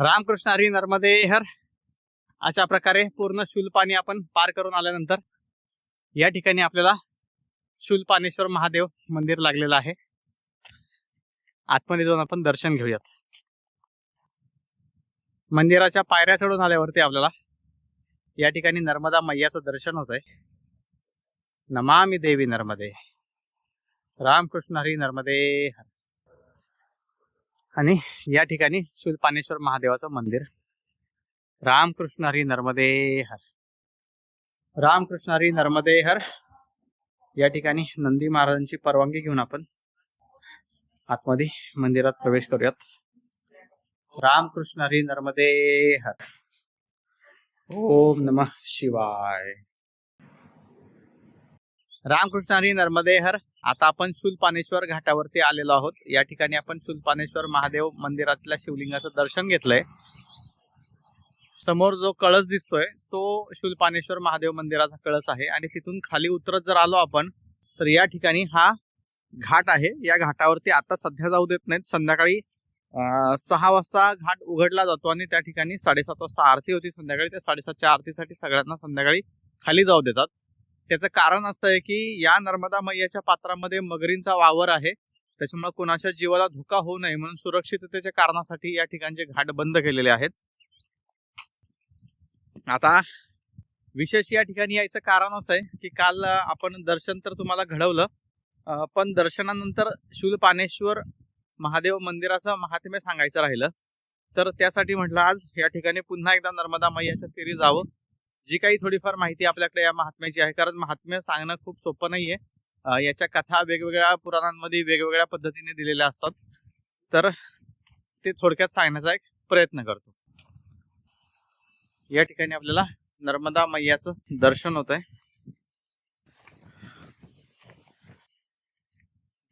रामकृष्ण हरी नर्मदे हर. अशा प्रकारे पूर्ण शूलपाणी आपण पार करून आल्यानंतर या ठिकाणी आपल्याला शूलपानेश्वर महादेव मंदिर लागलेलं आहे. आतमध्ये जाऊन आपण दर्शन घेऊयात. मंदिराच्या पायऱ्या चढून आल्यावरती आपल्याला या ठिकाणी नर्मदा मैयाचं दर्शन होत आहे नमामी देवी नर्मदे. रामकृष्ण हरी नर्मदे. हर आणि या ठिकाणी शूलपानेश्वर महादेवाचं मंदिर. रामकृष्ण हरी नर्मदे हर. रामकृष्ण हरी नर्मदे हर. या ठिकाणी नंदी महाराजांची परवानगी घेऊन आपण आतमध्ये मंदिरात प्रवेश करूयात. रामकृष्ण हरी नर्मदे हर. ओम नमः शिवाय. रामकृष्ण हरी नर्मदे हर आता आपण शूलपानेश्वर घाटावरती आलेलो आहोत. या ठिकाणी आपण शूलपानेश्वर महादेव मंदिरातल्या शिवलिंगाचं दर्शन घेतलंय. समोर जो कळस दिसतोय तो शूलपानेश्वर महादेव मंदिराचा कळस आहे. आणि तिथून खाली उतरत जर आलो आपण तर या ठिकाणी हा घाट आहे. या घाटावरती आता सध्या जाऊ देत नाहीत. संध्याकाळी सहा वाजता घाट उघडला जातो आणि त्या ठिकाणी साडेसात वाजता आरती होती संध्याकाळी. त्या साडेसातच्या आरतीसाठी सगळ्यांना संध्याकाळी खाली जाऊ देतात. त्याचं कारण असं आहे की या नर्मदा मैयाच्या पात्रामध्ये मगरींचा वावर आहे. त्याच्यामुळे कोणाच्या जीवाला धोका होऊ नये म्हणून सुरक्षिततेच्या कारणासाठी या ठिकाणचे घाट बंद केलेले आहेत. आता विशेष या ठिकाणी यायचं कारण असं आहे की काल आपण दर्शन तर तुम्हाला घडवलं पण दर्शनानंतर शूलपानेश्वर महादेव मंदिराचं महात्म्य सांगायचं राहिलं. तर त्यासाठी म्हटलं आज या ठिकाणी पुन्हा एकदा नर्मदा मैयाच्या तिरी जावं. जी काही थोडीफार माहिती आपल्याकडे या महात्म्याची आहे कारण महात्म्य सांगणं खूप सोपं नाहीये. याच्या कथा वेगवेगळ्या पुराणांमध्ये वेगवेगळ्या पद्धतीने दिलेल्या असतात. तर ते थोडक्यात सांगण्याचा एक प्रयत्न करतो. या ठिकाणी आपल्याला नर्मदा मैयाचं दर्शन होत आहे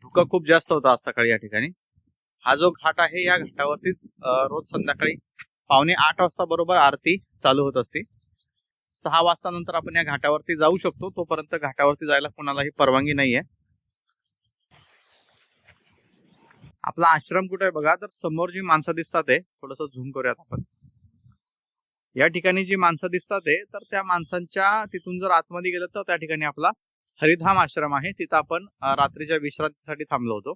धुकं खूप जास्त होतं आज सकाळी या ठिकाणी. हा जो घाट आहे या घाटावरतीच रोज संध्याकाळी पावणे आठ वाजता बरोबर आरती चालू होत असते. सहा वाजता नंतर आपण या घाटावरती जाऊ शकतो. तोपर्यंत घाटावरती जायला कोणालाही परवानगी नाहीये. आपला आश्रम कुठे आहे बघा? तर समोर जी माणसं दिसतात आहे थोडस झूम करूयात आपण. या ठिकाणी जी माणसं दिसतात आहे तर त्या माणसांच्या तिथून जर आतमध्ये गेलं तर त्या ठिकाणी आपला हरिधाम आश्रम आहे. तिथं आपण रात्रीच्या विश्रांतीसाठी थांबलो होतो.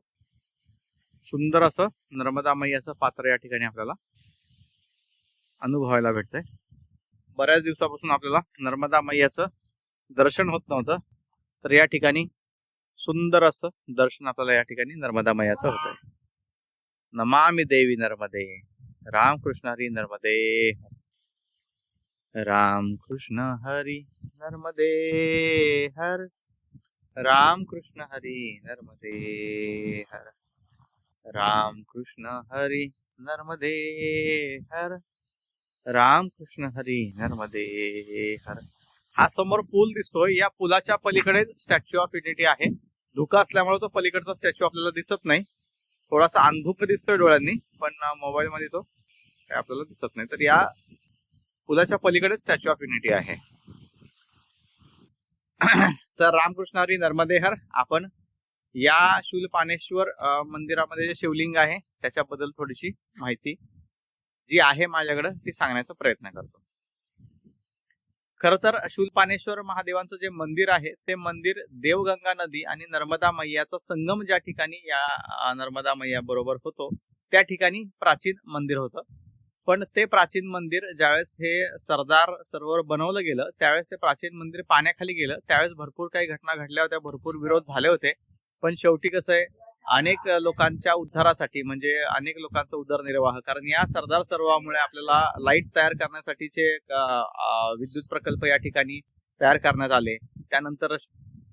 सुंदर असं नर्मदा मैयाचं पात्र या ठिकाणी आपल्याला अनुभवायला भेटतंय. बऱ्याच दिवसापासून आपल्याला नर्मदा मैयाचं दर्शन होत नव्हतं. तर या ठिकाणी सुंदर असं दर्शन आपल्याला या ठिकाणी नर्मदा मैयाचं होत आहे नमामि देवी नर्मदे रामकृष्ण हरी नर्मदे. रामकृष्ण हरी नर्मदे हर रामकृष्ण हरी नर्मदे हर रामकृष्ण हरी नर्मदे हर रामकृष्ण हरी नर्मदे हर. हा समोर पूल दिसतोय. या पुलाच्या पलीकडे स्टॅच्यू ऑफ युनिटी आहे. धुका असल्यामुळे तो पलीकडचा स्टॅच्यू आपल्याला दिसत नाही. थोडासा अंधुक दिसतोय डोळ्यांनी पण मोबाईल मध्ये तो काय आपल्याला दिसत नाही. तर या पुलाच्या पलीकडे स्टॅच्यू ऑफ युनिटी आहे. तर रामकृष्ण हरी नर्मदे हर. आपण या शूलपानेश्वर मंदिरामध्ये जे शिवलिंग आहे त्याच्याबद्दल थोडीशी माहिती जी आहे माझ्याकडे ती सांगण्याचा प्रयत्न करतो. खर तर शूलपानेश्वर महादेवांचं जे मंदिर आहे ते मंदिर देवगंगा नदी आणि नर्मदा मैयाचा संगम ज्या ठिकाणी या नर्मदा मैया बरोबर होतो त्या ठिकाणी प्राचीन मंदिर होतं. पण ते प्राचीन मंदिर ज्यावेळेस हे सरदार सरोवर बनवलं गेलं त्यावेळेस ते प्राचीन मंदिर पाण्याखाली गेलं. त्यावेळेस भरपूर काही घटना घडल्या होत्या भरपूर विरोध झाले होते. पण शेवटी कसं आहे अनेक लोकांच्या उद्धारासाठी म्हणजे अनेक लोकांचा उदरनिर्वाह. कारण या सरदार सरोवरामुळे आपल्याला लाइट तयार करण्यासाठीचे विद्युत प्रकल्प या ठिकाणी तयार करण्यात आले. त्यानंतर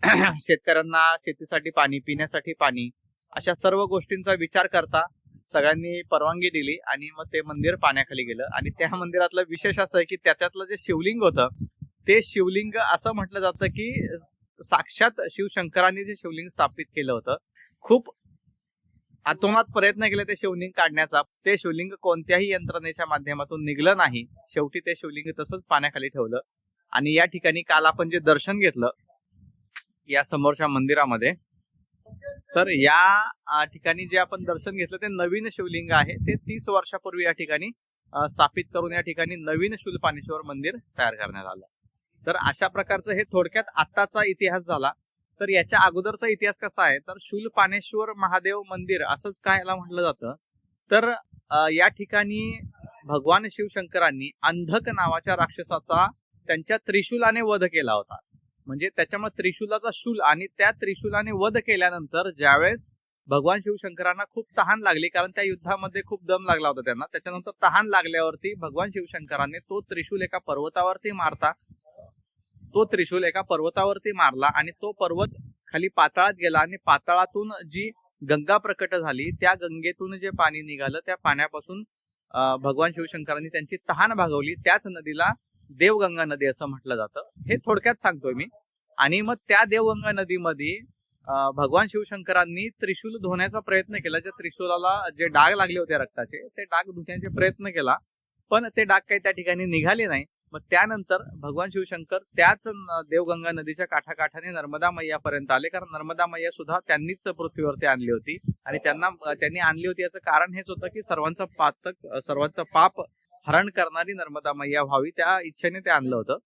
शेतकऱ्यांना शेतीसाठी पाणी पिण्यासाठी पाणी अशा सर्व गोष्टींचा विचार करता सगळ्यांनी परवानगी दिली आणि मग ते मंदिर पाण्याखाली गेलं. आणि त्या मंदिरातलं विशेष असं आहे की त्याच्यातलं जे शिवलिंग होतं ते शिवलिंग असं म्हटलं जातं की साक्षात शिवशंकरांनी जे शिवलिंग स्थापित केलं होतं खूप आतोनात प्रयत्न केले ते शिवलिंग काढण्याचा. ते शिवलिंग कोणत्याही यंत्रणेच्या माध्यमातून निघलं नाही. शेवटी ते शिवलिंग तसंच पाण्याखाली ठेवलं. आणि या ठिकाणी काल आपण जे दर्शन घेतलं या समोरच्या मंदिरामध्ये तर या ठिकाणी जे आपण दर्शन घेतलं ते नवीन शिवलिंग आहे. ते तीस वर्षापूर्वी या ठिकाणी स्थापित करून या ठिकाणी नवीन शूलपानेश्वर मंदिर तयार करण्यात आलं. तर अशा प्रकारचं हे थोडक्यात आत्ताचा इतिहास झाला. तर याच्या अगोदरचा इतिहास कसा आहे? तर शूलपाणेश्वर महादेव मंदिर असंच काय याला म्हटलं जातं? तर या ठिकाणी भगवान शिवशंकरांनी अंधक नावाच्या राक्षसाचा त्यांच्या त्रिशूलाने वध केला होता. म्हणजे त्याच्यामुळे त्रिशूलाचा शूल आणि त्या त्रिशूलाने वध केल्यानंतर ज्यावेळेस भगवान शिवशंकरांना खूप तहान लागली कारण त्या युद्धामध्ये खूप दम लागला होता त्यांना त्याच्यानंतर तहान लागल्यावरती भगवान शिवशंकरांनी तो त्रिशूल एका पर्वतावरती मारता. तो त्रिशूल एका पर्वतावरती मारला आणि तो पर्वत खाली पाताळात गेला आणि पाताळातून जी गंगा प्रकट झाली त्या गंगेतून जे पाणी निघालं त्या पाण्यापासून भगवान शिवशंकरांनी त्यांची तहान भागवली. त्याच नदीला देवगंगा नदी असं म्हटलं जातं. हे थोडक्यात सांगतोय मी. आणि मग त्या देवगंगा नदीमध्ये भगवान शिवशंकरांनी त्रिशूल धुण्याचा प्रयत्न केला. ज्या त्रिशूलाला जे डाग लागले होते रक्ताचे ते डाग धुण्याचे प्रयत्न केला. पण ते डाग काही त्या ठिकाणी निघाले नाही. मग त्यानंतर भगवान शिवशंकर त्याच न- देवगंगा नदीच्या काठाकाठाने नर्मदा मैयापर्यंत आले. कारण नर्मदा मैया सुद्धा त्यांनीच पृथ्वीवरती आणली होती. आणि त्यांना त्यांनी आणली होती. याचं कारण हेच होतं की सर्वांचं पातक सर्वांचं पाप हरण करणारी नर्मदा मैया व्हावी त्या इच्छेने ते आणलं होतं.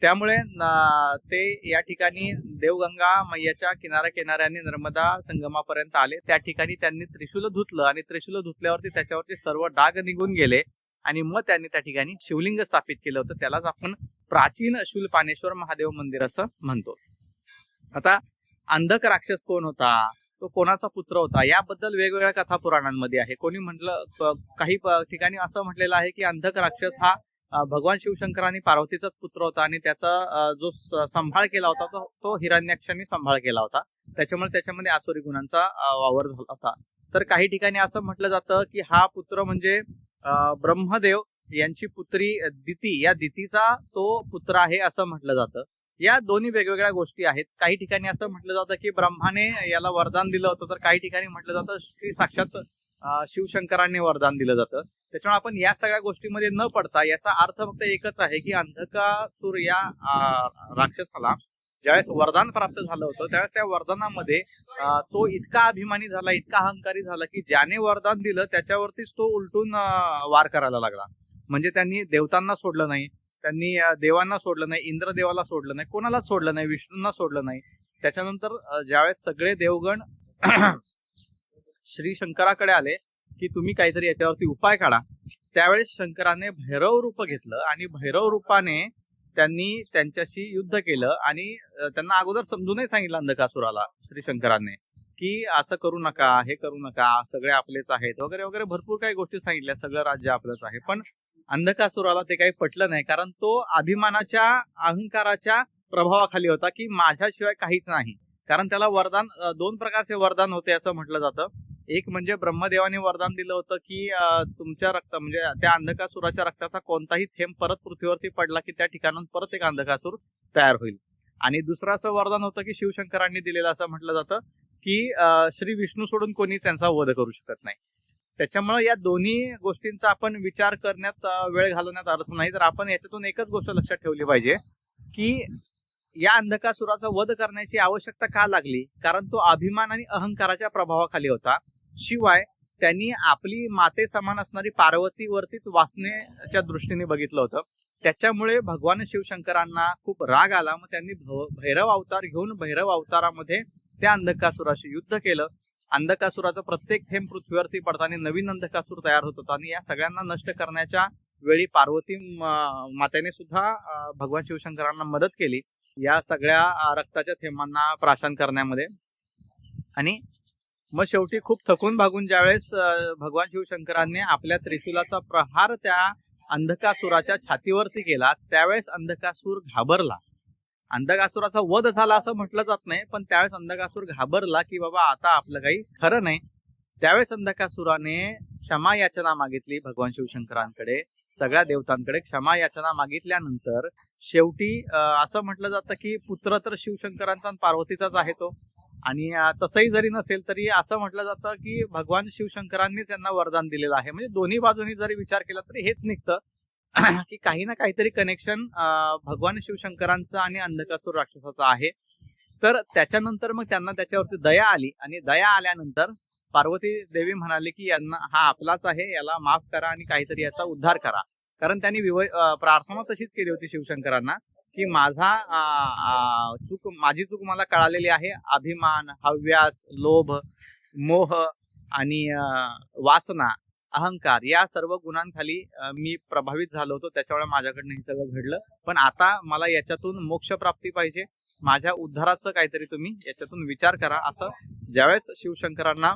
त्यामुळे न- ते या ठिकाणी देवगंगा मैयाच्या किनाऱ्या किनाऱ्याने नर्मदा संगमापर्यंत आले. त्या ठिकाणी त्यांनी त्रिशूल धुतलं आणि त्रिशूल धुतल्यावरती त्याच्यावरती सर्व डाग निघून गेले. आणि मग त्यांनी त्या ठिकाणी शिवलिंग स्थापित केलं होतं. त्यालाच आपण प्राचीन शूलपानेश्वर महादेव मंदिर असं म्हणतो. आता अंधक राक्षस कोण होता? तो कोणाचा पुत्र होता? याबद्दल वेगवेगळ्या कथा पुराणांमध्ये आहे. कोणी म्हटलं काही ठिकाणी असं म्हटलेलं आहे की अंधक राक्षस हा भगवान शिवशंकरांनी पार्वतीचाच पुत्र होता आणि त्याचा जो सांभाळ केला होता तो तो हिरण्याक्षांनी सांभाळ केला होता. त्याच्यामुळे त्याच्यामध्ये आसुरी गुणांचा वावर झाला होता. तर काही ठिकाणी असं म्हटलं जातं की हा पुत्र म्हणजे ब्रह्मदेव यांची पुत्री दिती या दितीचा तो पुत्र आहे असं म्हटलं जातं. या दोन्ही वेगवेगळ्या गोष्टी आहेत. काही ठिकाणी असं म्हटलं जातं की ब्रह्माने याला वरदान दिलं होतं तर काही ठिकाणी म्हटलं जातं की साक्षात शिवशंकरांनी वरदान दिलं जातं. त्याच्यामुळे आपण या सगळ्या गोष्टीमध्ये न पडता याचा अर्थ फक्त एकच आहे की अंधकासूर या राक्षसाला ज्यावेळेस वरदान प्राप्त झालं होतं त्यावेळेस त्या वरदानामध्ये तो इतका अभिमानी झाला इतका अहंकारी झाला की ज्याने वरदान दिलं त्याच्यावरतीच तो उलटून वार करायला लागला. म्हणजे त्यांनी देवतांना सोडलं नाही त्यांनी देवांना सोडलं नाही इंद्रदेवाला सोडलं नाही कोणालाच सोडलं नाही विष्णूंना सोडलं नाही. त्याच्यानंतर ज्यावेळेस सगळे देवगण श्री शंकराकडे आले की तुम्ही काहीतरी याच्यावरती उपाय काढा त्यावेळेस शंकराने भैरव रूप घेतलं आणि भैरव रूपाने त्यांनी त्यांच्याशी युद्ध केलं आणि त्यांना अगोदर समजूनही सांगितलं अंधकासुराला श्री शंकराने की असं करू नका हे करू नका सगळे आपलेच आहेत वगैरे वगैरे भरपूर काही गोष्टी सांगितल्या सगळं राज्य आपलंच आहे. पण अंधकासुराला ते काही पटलं नाही कारण तो अभिमानाच्या अहंकाराच्या प्रभावाखाली होता की माझ्याशिवाय काहीच नाही. कारण त्याला वरदान दोन प्रकारचे वरदान होते असं म्हटलं जातं. एक म्हणजे ब्रह्मदेवाने वरदान दिलं होतं की तुमच्या रक्त म्हणजे त्या अंधकासुराच्या रक्ताचा कोणताही थेंब परत पृथ्वीवरती पडला की त्या ठिकाणून परत एक अंधकासूर तयार होईल. आणि दुसरं असं वरदान होतं की शिवशंकरांनी दिलेलं असं म्हटलं जातं की श्री विष्णू सोडून कोणीच त्यांचा वध करू शकत नाही. त्याच्यामुळे या दोन्ही गोष्टींचा आपण विचार करण्यात वेळ घालवण्यात अर्थ नाही. तर आपण याच्यातून एकच गोष्ट लक्षात ठेवली पाहिजे की या अंधकासुराचा वध करण्याची आवश्यकता का लागली? कारण तो अभिमान आणि अहंकाराच्या प्रभावाखाली होता. शिवाय त्यांनी आपली माते समान असणारी पार्वतीवरतीच वासनेच्या दृष्टीने बघितलं होतं. त्याच्यामुळे भगवान शिवशंकरांना खूप राग आला. मग त्यांनी भैरव अवतार घेऊन भैरव अवतारामध्ये त्या अंधकासुराशी युद्ध केलं. अंधकासुराचा प्रत्येक थेंब पृथ्वीवरती पडताना नवीन अंधकासूर तयार होत होता. आणि या सगळ्यांना नष्ट करण्याच्या वेळी पार्वती मातेने सुद्धा भगवान शिवशंकरांना मदत केली. या सगळ्या रक्ताच्या थेंबांना प्राशन करण्यामध्ये. आणि मग शेवटी खूप थकून भागून ज्यावेळेस भगवान शिवशंकरांनी आपल्या त्रिशूलाचा प्रहार त्या अंधकासुराच्या छातीवरती केला त्यावेळेस अंधकासूर घाबरला. अंधकासुराचा वध झाला असं म्हटलं जात नाही पण त्यावेळेस अंधकासूर घाबरला की बाबा आता आपलं काही खरं नाही. त्यावेळेस अंधकासुराने क्षमा याचना मागितली भगवान शिवशंकरांकडे सगळ्या देवतांकडे क्षमा याचना मागितल्यानंतर शेवटी असं म्हटलं जातं की पुत्र तर शिवशंकरांचा पार्वतीचाच आहे तो. आणि तसंही जरी नसेल तरी असं म्हटलं जातं की भगवान शिवशंकरांनीच यांना वरदान दिलेलं आहे. म्हणजे दोन्ही बाजूनी जरी विचार केला तरी हेच निघतं की काही ना काहीतरी कनेक्शन भगवान शिवशंकरांचं आणि अंधकासूर राक्षसाचं आहे. तर त्याच्यानंतर मग त्यांना त्याच्यावरती दया आली आणि दया आल्यानंतर पार्वती देवी म्हणाले की यांना हा आपलाच आहे याला माफ करा आणि काहीतरी याचा उद्धार करा. कारण त्यांनी विव प्रार्थना तशीच केली होती शिवशंकरांना. की माझा चूक माझी चूक मला कळालेली आहे. अभिमान हव्यास लोभ मोह आणि वासना अहंकार या सर्व गुणांखाली मी प्रभावित झालो होतो. त्याच्यामुळे माझ्याकडनं हे सगळं घडलं. पण आता मला याच्यातून मोक्ष प्राप्ती पाहिजे. माझ्या उद्धाराचं काहीतरी तुम्ही याच्यातून विचार करा. असं ज्यावेळेस शिवशंकरांना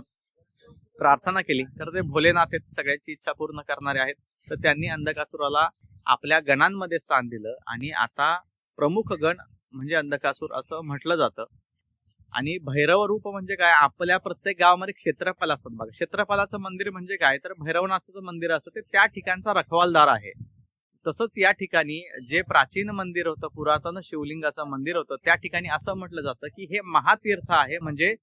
प्रार्थना केली तर ते भोलेनाथ आहेत सगळ्यांची इच्छा पूर्ण करणारे आहेत. तर त्यांनी अंधकासुराला आपल्या गणांमध्ये स्थान दिलं आणि आता प्रमुख गण म्हणजे अंधकासूर असं म्हटलं जातं. आणि भैरव रूप म्हणजे काय? आपल्या प्रत्येक गावामध्ये क्षेत्रपाल असतात बघा. क्षेत्रपालाचं मंदिर म्हणजे काय? तर भैरवनाथचं मंदिर असतं. ते त्या ठिकाणचा रखवालदार आहे. तसंच या ठिकाणी जे प्राचीन मंदिर होतं पुरातन शिवलिंगाचं मंदिर होतं त्या ठिकाणी असं म्हटलं जातं की हे महातीर्थ आहे. म्हणजे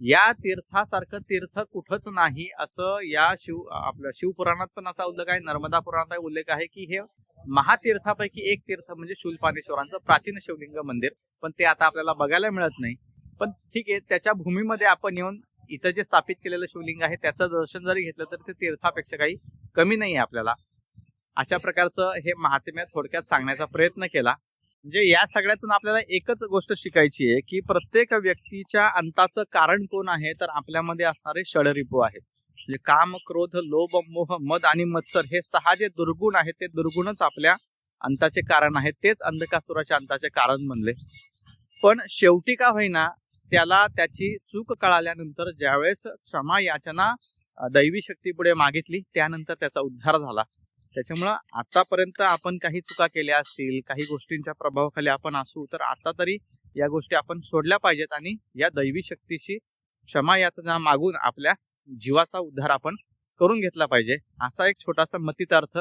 या तीर्थासारखं तीर्थ कुठंच नाही असं या शिव आपल्या शिवपुराणात पण असा उल्लेख आहे. नर्मदा पुराणात उल्लेख आहे की हे महातीर्थापैकी एक तीर्थ म्हणजे शूलपानेश्वरांचं प्राचीन शिवलिंग मंदिर. पण ते आता आपल्याला बघायला मिळत नाही. पण ठीक आहे त्याच्या भूमीमध्ये आपण येऊन इथं जे स्थापित केलेलं शिवलिंग आहे त्याचं दर्शन जरी घेतलं तर ते तीर्थापेक्षा काही कमी नाही आहे आपल्याला. अशा प्रकारचं हे महात्म्य थोडक्यात सांगण्याचा प्रयत्न केला. म्हणजे या सगळ्यातून आपल्याला एकच गोष्ट शिकायची आहे की प्रत्येक व्यक्तीच्या अंताचं कारण कोण आहे तर आपल्यामध्ये असणारे षडरिपू आहेत. म्हणजे काम क्रोध लोभ मोह मद आणि मत्सर हे सहा जे दुर्गुण आहेत ते दुर्गुणच आपल्या अंताचे कारण आहेत तेच अंधकासुराच्या अंताचे कारण बनले. पण शेवटी का होईना त्याला त्याची चूक कळाल्यानंतर ज्यावेळेस क्षमा याचना दैवी शक्तीपुढे मागितली त्यानंतर त्याचा उद्धार झाला. त्याच्यामुळं आतापर्यंत आपण काही चुका केल्या असतील काही गोष्टींच्या प्रभावाखाली आपण असू तर आता तरी या गोष्टी आपण सोडल्या पाहिजेत आणि या दैवी शक्तीशी क्षमा याचना मागून आपल्या जीवाचा उद्धार आपण करून घेतला पाहिजे. असा एक छोटासा मतितार्थ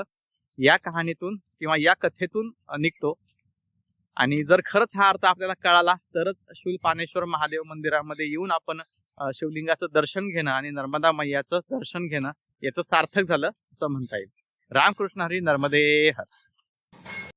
या कहाणीतून किंवा या कथेतून निघतो. आणि जर खरंच हा अर्थ आपल्याला कळाला तरच शूलपानेश्वर महादेव मंदिरामध्ये येऊन आपण शिवलिंगाचं दर्शन घेणं आणि नर्मदा मैयाचं दर्शन घेणं याचं सार्थक झालं असं म्हणता येईल. रामकृष्ण हरी नर्मदे हर.